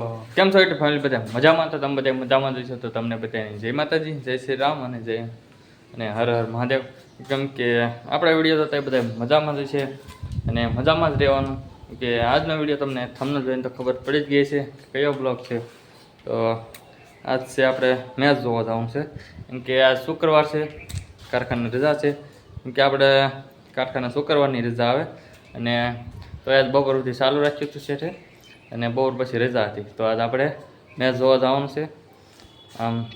કેમ છો એટલે ફેમિલી બધા? મજામાં? તો તમે બધા મજામાં જઈશો તો તમને બધાની જય માતાજી, જય શ્રી રામ અને જય અને હર હર મહાદેવ. કેમ કે આપણા વીડિયો તો તે બધા મજામાં જ છે અને મજામાં જ રહેવાનું. કે આજનો વીડિયો તમને થમને જોઈને તો ખબર પડી જ ગઈ છે કયો બ્લોગ છે. તો આજ છે આપણે મેચ જોવા જવાનું છે. કેમ કે આજ શુક્રવાર છે, કારખાનાની રજા છે. કેમ કે આપણે કારખાના શુક્રવારની રજા આવે અને તો આજ બપોર સુધી ચાલુ રાખ્યું હતું શેઠે અને બપોર પછી રજા હતી. તો આજ આપણે મેચ જોવા જવાનું છે. આમ,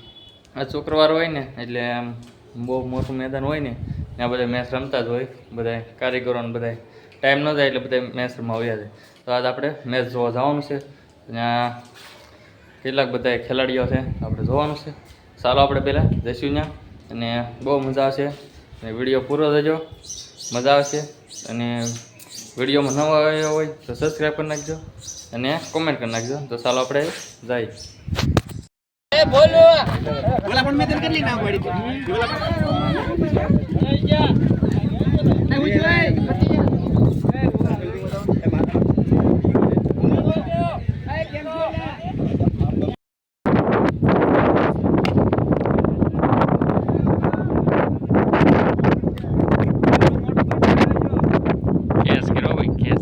આજ શુક્રવાર હોય ને, એટલે આમ બહુ મોટું મેદાન હોય ને, ત્યાં બધા મેચ રમતા જ હોય. બધા કારીગરોને બધા ટાઈમ ન જાય એટલે બધા મેચ રમવા આવ્યા છે તો આજ આપણે મેચ જોવા જવાનું છે. ત્યાં કેટલાક બધા ખેલાડીઓ છે, આપણે જોવાનું છે. ચાલો આપણે પહેલાં જઈશું ત્યાં. અને બહુ મજા આવશે. અને વીડિયો પૂરો થજો મજા આવશે. અને વિડીયોમાં નવા આવ્યો હોય તો સબસ્ક્રાઈબ કરી નાખજો અને કોમેન્ટ કરી નાખજો. તો ચાલો આપણે જાય. બોલા. પણ મેં કરી ના પાડી હતી? બોલા પણ. કેસ કરો ભાઈ કેસ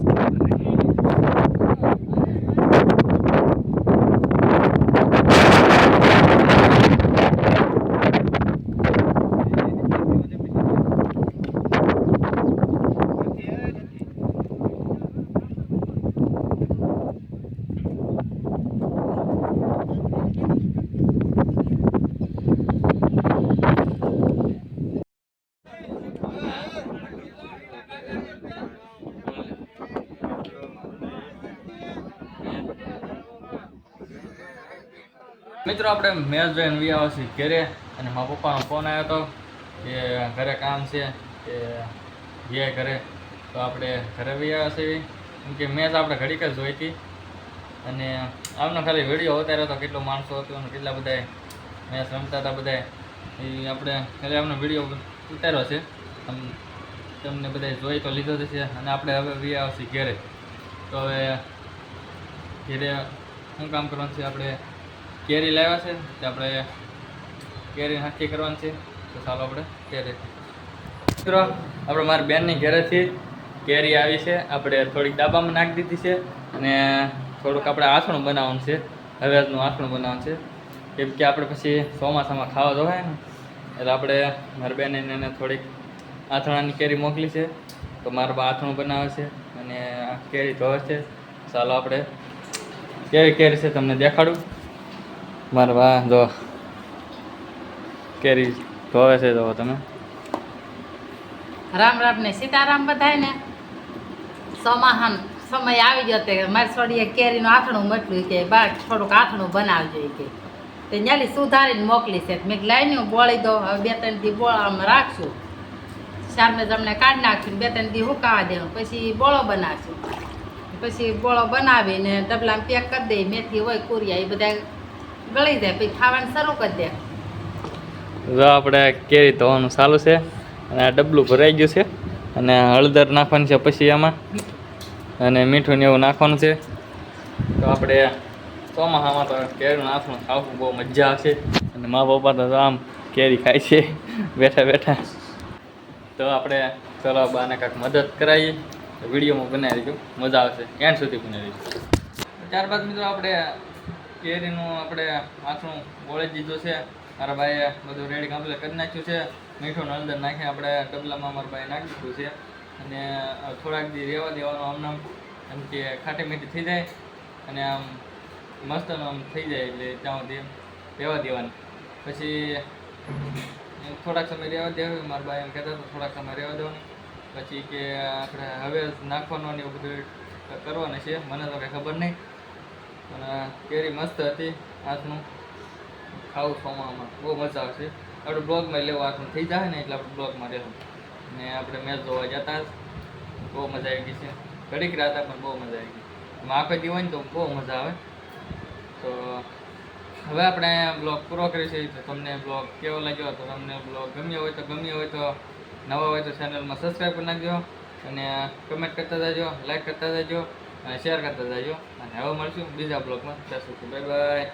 મિત્રો, આપણે મેચ જોઈને વી છે ઘરે અને મારા પપ્પાનો ફોન આવ્યો હતો કે ઘરે કામ છે કે જે ઘરે. તો આપણે ઘરે વી આવ્યા છે કેમ કે મેચ આપણે ઘડીક જ જોઈ હતી. અને આમનો ખાલી વીડિયો ઉતાર્યો હતો, કેટલો માણસો હતો અને કેટલા બધા મેચ રમતા હતા બધા એ આપણે ખાલી આમનો વીડિયો ઉતાર્યો છે. તમને બધા જોઈ તો લીધો છે અને આપણે હવે વી આવશે ઘેરે. તો હવે ઘેરે શું કામ કરવાનું છે? આપણે કેરી લાવ્યા છે, તે આપણે કેરી નક્કી કરવાની છે. તો ચાલો આપણે કેરી. મિત્રો, આપણે મારી બેનની ઘેરેથી કેરી આવી છે. આપણે થોડીક ડાબામાં નાખી દીધી છે અને થોડુંક આપણે આથણું બનાવવાનું છે. હવેજનું આસણું બનાવવાનું છે. કેમ કે આપણે પછી ચોમાસામાં ખાવા જોવાય ને, એટલે આપણે મારી બેને એને થોડીક આથણાની કેરી મોકલી છે. તો મારા બા આથણું બનાવે છે અને કેરી ધોવે છે. ચાલો આપણે કેવી કેરી છે તમને દેખાડું. મારા જો. કેરી ધોવે છે જો તમે. રામ રામ ને સીતારામ બધાય ને સમાહન સમય આવી ગયો તે મારી છોડીએ કેરીનું આથણું મટલું કે બા થોડુંક આથણું બનાવજો કે. તે ન્યાલી સુધારીને મોકલી છે. મેં લાઈને બોળી દો. હવે બે ત્રણ દી આમ રાખશું. સામે તમને કાઢી નાખશું બે ત્રણ દી હુકાવા દેવું પછી બોળો બનાવશું. પછી બોળો બનાવીને ડબલામાં પેક કરી દઈ મેથી હોય કુરિયા એ બધા ગળી જાય પછી ખાવાનું શરૂ કરી દે. જો આપણે કેરી ધોવાનું ચાલુ છે, અને આ ડબલું ભરાઈ ગયું છે, અને હળદર નાખવાની છે પછી એમાં અને મીઠું ને એવું નાખવાનું છે. તો આપણે ચોમાસામાં તો કેરીનું નાખવાનું ખાવું બહુ મજા આવશે, અને મા પપ્પા તો આમ કેરી ખાય છે, બેઠા બેઠા. તો આપણે ચલો બાને કાંઈક મદદ કરાવીએ વિડીયોમાં બનાવી દઈશું, મજા આવશે, એન્ડ સુધી બનાવી દઈશું. ત્યારબાદ મિત્રો આપણે કેરીનું આપણે આથણું બોળી દીધું છે. મારા ભાઈએ બધું રેડી કમ્પ્લીટ કરી નાખ્યું છે. મીઠું હળદર નાખી આપણે ડબલામાં મારા ભાઈએ નાખી દીધું છે. અને થોડાક દી રહેવા દેવાનું આમ, એમ કે ખાટી મીઠી થઈ જાય અને આમ મસ્તનું આમ થઈ જાય એટલે ત્યાં સુધી રહેવા દેવાની. પછી થોડાક સમય રહેવા દેવા મારા ભાઈ એમ કહેતા હતા, થોડાક સમય રહેવા દેવાનું. પછી કે આપણે હવે નાખવાનું એવું બધું કરવાનું છે. મને તો કંઈ ખબર નહીં. પણ કેરી મસ્ત હતી. હાથનું ખાવું સોમામાં બહુ મજા આવશે. આપણે બ્લોગમાં લેવા હાથનું થઈ જાય ને એટલે આપણે બ્લોગમાં રહેવું ને આપણે મેચ જોવા જતા બહુ મજા આવી ગઈ છે. ઘડીક રાત પણ બહુ મજા આવી ગઈ. આખો દી હોય ને તો બહુ મજા આવે. તો હવે આપણે બ્લોગ પૂરો કરીશું તો તમને બ્લોગ કેવો લાગ્યો? તો તમને બ્લોગ ગમ્યો હોય તો ગમ્યો હોય તો નવા હોય તો ચેનલમાં સબસ્ક્રાઈબ કરી નાખજો. અને કમેન્ટ કરતા જજો લાઈક કરતા જજો. શેર કરતા જજો. અને હવે મળશું બીજા બ્લોગમાં. ત્યાં સુધી બાય બાય